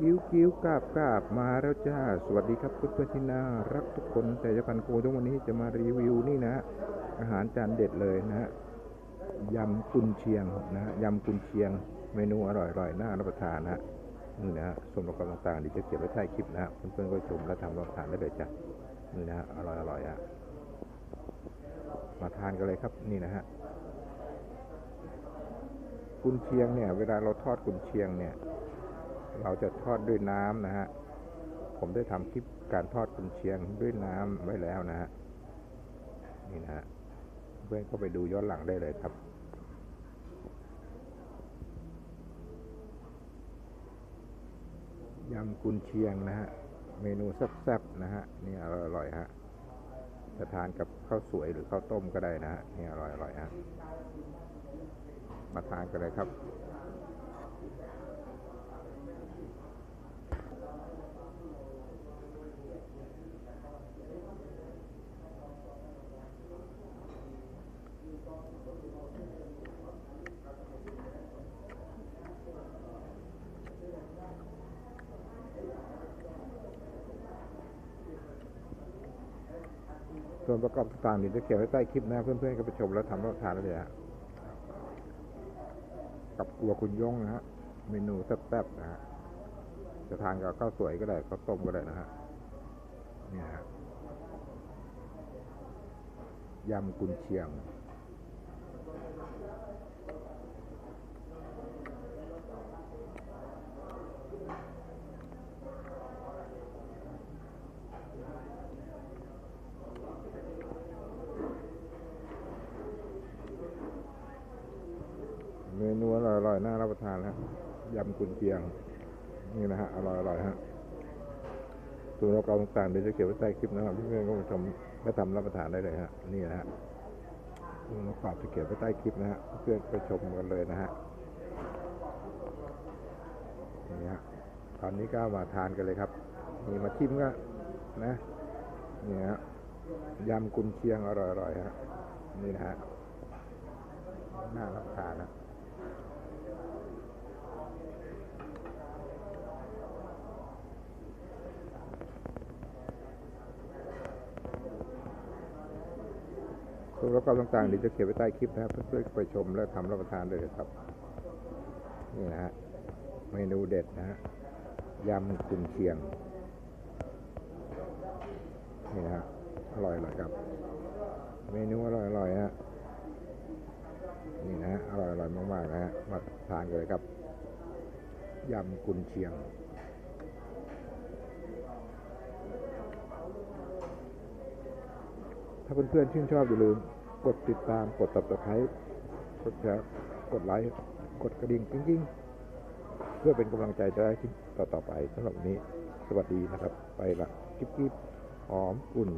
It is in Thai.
กิ้วกิ้วกราบกราบมาแล้วจ้า สวัสดีครับเพื่อนเพื่อนๆที่น่ารักทุกคน แต่จะพันโกทุกวันนี้จะมารีวิวนี่นะ อาหารจานเด็ดเลยนะฮะยำกุนเชียงนะฮะยำกุนเชียง เมนูอร่อยๆน่ารับประทานนะฮะนี่นะฮะส่วนประกอบต่างๆเดี๋ยวจะเก็บไว้ใต้คลิปนะฮะเพื่อนๆก็ชมและทำรับประทานได้เลยจ้ะนี่นะฮะอร่อยๆอะมาทานกันเลยครับนี่นะฮะกุนเชียงเนี่ย เวลาเราทอดกุนเชียงเนี่ย เราจะทอดด้วยน้ำนะฮะ ผมได้ทำคลิปการทอดกุนเชียงด้วยน้ำไว้แล้วนะฮะ นี่นะฮะ เพื่อนก็ไปดูย้อนหลังได้เลยครับยำกุนเชียงนะฮะ เมนูแซ่บๆนะฮะ นี่อร่อยฮะ จะทานกับข้าวสวยหรือข้าวต้มก็ได้นะฮะ นี่อร่อยๆฮะ มาทานกันเลยครับ ส่วนประกอบต่างๆเดี๋ยวจะเขียนไว้ใต้คลิปนะเพื่อนๆก็ไปชมแล้วทำรับทานได้เลยฮะกับกัวคุณย่งนะฮะเมนูแซ่บๆนะฮะจะทานกับข้าวสวยก็ได้ข้าวต้มก็ได้นะฮะนี่ฮะยำกุนเชียง นูอร่อยๆน่ารับประทานนะยำกุนเชียง นี่นะฮะอร่อยๆฮะส่วนประกอบต่างๆเดี๋ยวจะเก็บไว้ใต้คลิปนะครับเพื่อนๆก็มาชมและทำรับประทานได้เลยฮะนี่นะฮะส่วนประกอบจะเก็บไว้ใต้คลิปนะฮะเพื่อนไปชมกันเลยนะฮะนี่ฮะตอนนี้ก็มาทานกันเลยครับนี่มาชิมก็นะนี่ฮะยำกุนเชียงอร่อยๆฮะนี่นะฮะน่ารับประทานนะ ส่วนประกอบต่างๆเดี๋ยวจะเก็บไว้ใต้คลิปนะครับเพื่อนๆไปชมและทำรับประทานได้เลยครับ นี่นะฮะเมนูเด็ดนะฮะยำกุนเชียง นี่นะฮะอร่อยๆครับ เมนูอร่อยๆฮะนี่นะฮะอร่อยๆมากๆนะฮะมาทานกันเลยครับ ยำกุนเชียง ถ้าเพื่อนๆชื่นชอบอย่าลืม กดติดตามกด subscribe กดแชร์กดไลค์ กดกระดิ่งกิ้งๆ เพื่อเป็นกำลังใจจะได้คลิปต่อๆไปสำหรับวันนี้ สวัสดีนะครับ ไปละกิ๊บๆหอมอุ่น